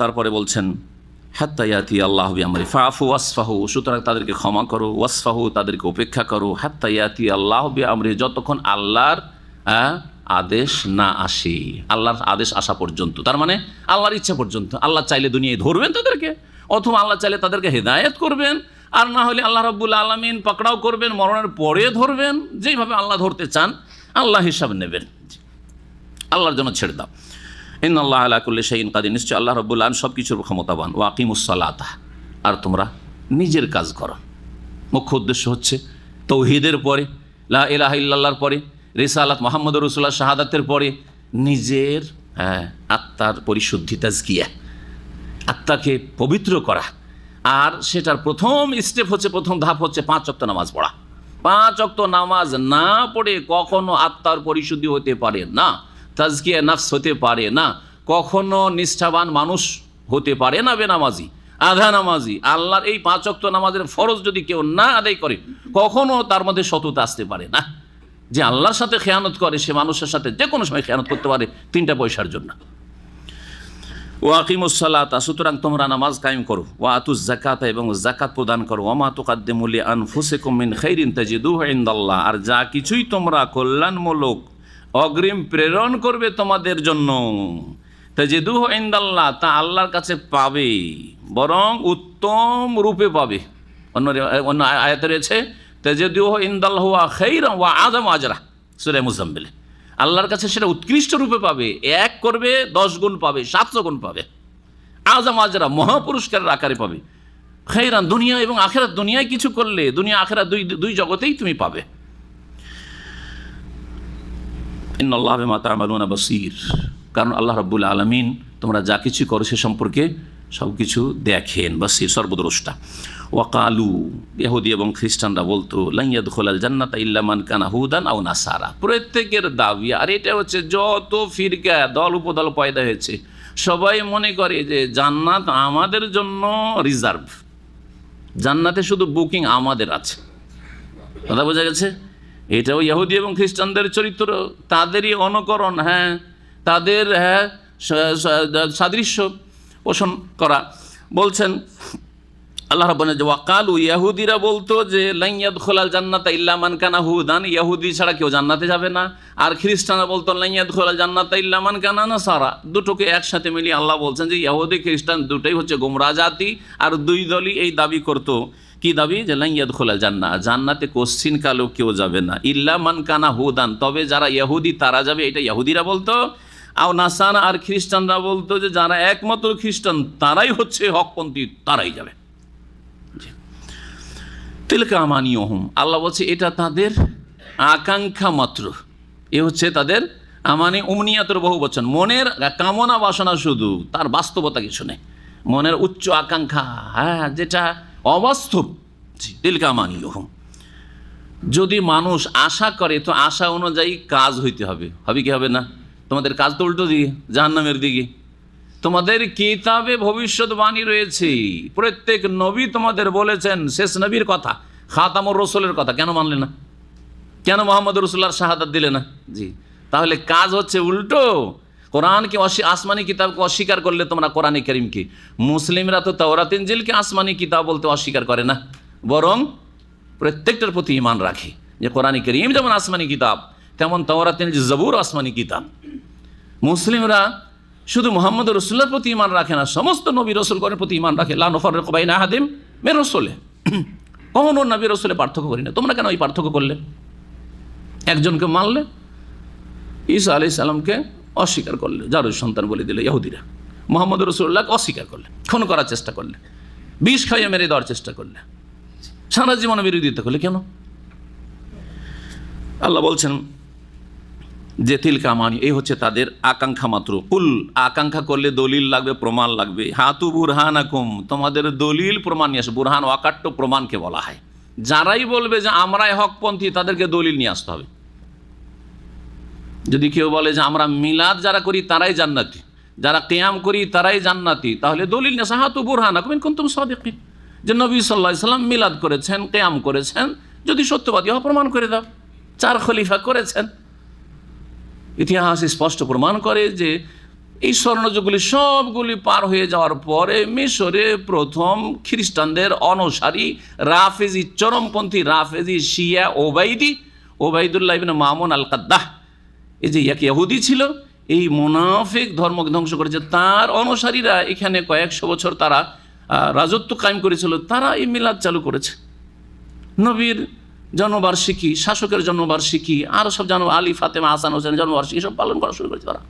তারপরে বলছেন হাত্তাইয়াতি আল্লাহ আমরি ফাফু ওয়াসফাহু। সুতরাং তাদেরকে ক্ষমা করো, ওয়াসফাহু, তাদেরকে উপেক্ষা করো। হাত্তাইয়াতি আল্লাহ আমরি যতক্ষণ আল্লাহর আদেশ না আসে, আল্লাহর আদেশ আসা পর্যন্ত। তার মানে আল্লাহর ইচ্ছা পর্যন্ত। আল্লাহ চাইলে দুনিয়ায় ধরবেন তাদেরকে, অথবা আল্লাহ চাইলে তাদেরকে হেদায়েত করবেন। আর না হলে আল্লাহ রব্বুল আলমিন পাকড়াও করবেন, মরণের পরে ধরবেন। যেইভাবে আল্লাহ ধরতে চান, আল্লাহ হিসাব নেবেন। আল্লাহর জন্য ছেড়ে দাও। ইন আল্লাহ আলা কুল্লি শাইন কাদির, নিশ্চয় আল্লাহ রব্বুল আলম সব কিছুর ক্ষমতাবান ওয়াকিমুসলাতা আর তোমরা নিজের কাজ করো। মুখ্য উদ্দেশ্য হচ্ছে তৌহিদের পরে, লা ইলাহা ইল্লাল্লাহর পরে, রিসালাত মোহাম্মদ রসুল্লাহ শাহাদাতের পরে নিজের হ্যাঁ আত্মার পরিশুদ্ধি, তাজকিয়া, আত্মাকে পবিত্র করা। আর সেটার প্রথম স্টেপ হচ্ছে, প্রথম ধাপ হচ্ছে পাঁচ অক্ত নামাজ পড়া। পাঁচ অক্ত নামাজ না পড়ে কখনো আত্মার পরিশুদ্ধি হতে পারে না। তাজকিয়া নাফস হতে পারে না। কখনো নিষ্ঠাবান মানুষ হতে পারে না বেনামাজি, আধা নামাজি। আল্লাহর এই পাঁচ অক্ত নামাজের ফরজ যদি কেউ না আদায় করে, কখনো তার মধ্যে সততা আসতে পারে না। যে আল্লাহর সাথে খেয়ানত করে, সে মানুষের সাথে যে কোনো সময় খেয়ানত করতে পারে, তিনটা পয়সার জন্য। ওয়াকিমুসাল্লাতা সুতরাং তোমরা নামাজ কায়েম করো। ওয়া আতুজ জাকাত এবং জাকাত প্রদান করো। ওমা তুকাদ্দিমুলি আনফুসিকুম মিন খাইরিন তাজিদুহু ইনদাল্লাহ। আর যা কিছুই তোমরা কল্যাণমূলক অগ্রিম প্রেরণ করবে তোমাদের জন্য। তাজিদুহু ইন্দাল্লাহ, তা আল্লাহর কাছে পাবে, বরং উত্তম রূপে পাবে। অন্য অন্য আয়- আয়াতে রয়েছে, তাজিদুহু ইনদাল্লাহু ওয়া খাইরান ওয়া আযম আজরা, সূরা মুজাম্মিল। আল্লাহর কাছে সেটা উৎকৃষ্ট রূপে পাবে, এক করবে, দশ গুণ পাবে, সাতশো গুণ পাবে। আজম আজরা মহাপুরস্কারের আকারে পাবে। খেরান দুনিয়া এবং আখেরাত দুনিয়ায় কিছু করলে, দুনিয়া আখেরাত দুই দুই জগতেই তুমি পাবে। ইন্নআল্লাহ মাতা আমালুনা বসির। কারণ আল্লাহ রাব্বুল আলমিন তোমরা যা কিছু করো সে সম্পর্কে সব কিছু দেখেন। বসির সর্বদ্রষ্টা। ওয়াকালু, ইহুদি এবং খ্রিস্টানরা বলতো লাইয়াদ খোলাল জান্নাত ইল্লামান কানা হুদান আও নাসারা। প্রত্যেকের দাবি, আর এটা হচ্ছে যত ফিরকা, দল উপদল পয়দা হয়েছে। সবাই মনে করে যে জান্নাত আমাদের জন্য রিজার্ভ জান্নাতে শুধু বুকিং আমাদের আছে। কথা বোঝা গেছে? এটাও ইহুদি এবং খ্রিস্টানদের চরিত্র, তাদেরই অনুকরণ হ্যাঁ তাদের হ্যাঁ সাদৃশ্য পোষণ করা। বলছেন, আল্লাহ রব্বানা ওয়াকালু ইয়াহুদিরা বলতো যে লাইয়াদ খোলাল জান্নাতা ইল্লামান কানা হুদান ইয়াহুদি ছাড়া কেউ জান্নাতে যাবে না। আর খ্রিস্টানরা বলতো লাইয়াদ খোলাল জান্নাতা ইল্লামান কানা না সারা দুটোকে একসাথে মিলিয়ে আল্লাহ বলছেন যে ইয়াহুদি খ্রিস্টান দুটোই হচ্ছে গোমরা জাতি, আর দুই দলই এই দাবি করতো। কি দাবি? যে লাইয়াদ খোলাল জান্না জান্নাতে কোশ্চিন কালো কেউ যাবে না। ইল্লা মান কানা হুদান, তবে যারা ইয়াহুদি তারা যাবে, এটা ইয়াহুদিরা বলতো। আর নাসান আর খ্রিস্টানরা বলতো যে যারা একমাত্র খ্রিস্টান, তারাই হচ্ছে হকপন্থী, তারাই যাবে। তিলকা আমানীয় হুম আল্লাহ বলছে, এটা তাদের আকাঙ্ক্ষা মাত্র। এ হচ্ছে তাদের আমানি উমনিয়াতের বহু বচন। মনের কামনা বাসনা শুধু, তার বাস্তবতা কিছু নেই। মনের উচ্চ আকাঙ্ক্ষা হ্যাঁ যেটা অবাস্তব। জি, তিলকা আমানীয় যদি মানুষ আশা করে তো আশা অনুযায়ী কাজ হইতে হবে। হবে কি হবে না? তোমাদের কাজ তো উল্টো দিকে জাহান্নামের দিকে। তোমাদের কিতাবে ভবিষ্যৎবাণী রয়েছে। প্রত্যেক নবী তোমাদের বলেছেন শেষ নবীর কথা খাতামুর রসুলের কথা। কেন মানলে না? কেন মোহাম্মদ রসুল্লাহর শাহাদাত দিলে না? জি। তাহলে কাজ হচ্ছে উল্টো। কোরআনকে আসমানি কিতাবকে অস্বীকার করলে তোমরা কোরআনে করিমকে মুসলিমরা তো তাওরাত, ইনজিলকে আসমানি কিতাব বলতে অস্বীকার করে না। বরং প্রত্যেকটার প্রতি ইমান রাখে। যে কোরআনে করিম যেমন আসমানি কিতাব, তেমন তাওরাত, ইনজিল, জবুর আসমানি কিতাব। মুসলিমরা শুধু মোহাম্মদ রসুল্লার প্রতি ইমান রাখে না, সমস্ত নবী রসুলগণের প্রতি ইমান রাখে। লানফর কবাইনা হাদিম মে রসুলে কখনো নবী রসুলে পার্থক্য করি না। তোমরা কেন ওই পার্থক্য করলে? একজনকে মানলে ঈসা আলি সাল্লামকে অস্বীকার করলে যার সন্তান বলে দিলে ইহুদিরা। মোহাম্মদ রসুল্লাহকে অস্বীকার করলে, খুন করার চেষ্টা করলে, বিষ খাইয়ে মেরে দেওয়ার চেষ্টা করলে, সারা জীবনে বিরোধিতা করলে কেন? আল্লাহ বলছেন, যে তিলকা মানি, এই হচ্ছে তাদের আকাঙ্ক্ষা মাত্র। কুল, আকাঙ্ক্ষা করলে দলিল লাগবে, প্রমাণ লাগবে। হাতু বুরহান আকুম তোমাদের দলিল প্রমাণ নিয়ে আসে। বুরহান অকাট্য প্রমাণকে বলা হয়। যারাই বলবে যে আমরাই হকপন্থী, তাদেরকে দলিল নিয়ে আসতে হবে। যদি কেউ বলে যে আমরা মিলাদ যারা করি তারাই জান্নাতি, যারা কেয়াম করি তারাই জান্নাতি, তাহলে দলিল নিয়ে আসে হাতু বুরহান আকুম কোন তুমি সদেকি যে নবী সাল্লাহ সাল্লাম মিলাদ করেছেন, কেয়াম করেছেন, যদি সত্যবাদী হওয়া প্রমাণ করে দাও। চার খলিফা করেছেন। ইতিহাস স্পষ্ট প্রমাণ করে যে এই স্বর্ণযুগগুলি সবগুলি পার হয়ে যাওয়ার পরে মিশরে প্রথম খ্রিস্টানদের অনুসারী রাফেজি, চরমপন্থী রাফেজি, শিয়া, ওবাইদি, ওবাইদুল্লাহ মামুন আল কাদ্দাহ এই যে এক ইহুদি ছিল, এই মোনাফিক ধর্মকে ধ্বংস করেছে। তার অনুসারীরা এখানে কয়েকশো বছর তারা রাজত্ব কায়েম করেছিল। তারা এই মিলাদ চালু করেছে। নবীর জন্মবার্ষিকী, শাসকের জন্মবার্ষিকী আরও সব জন্ম আলী, ফাতেমা, হাসান, হোসেনের জন্মবার্ষিকী সব পালন করা শুরু করেছে তারা।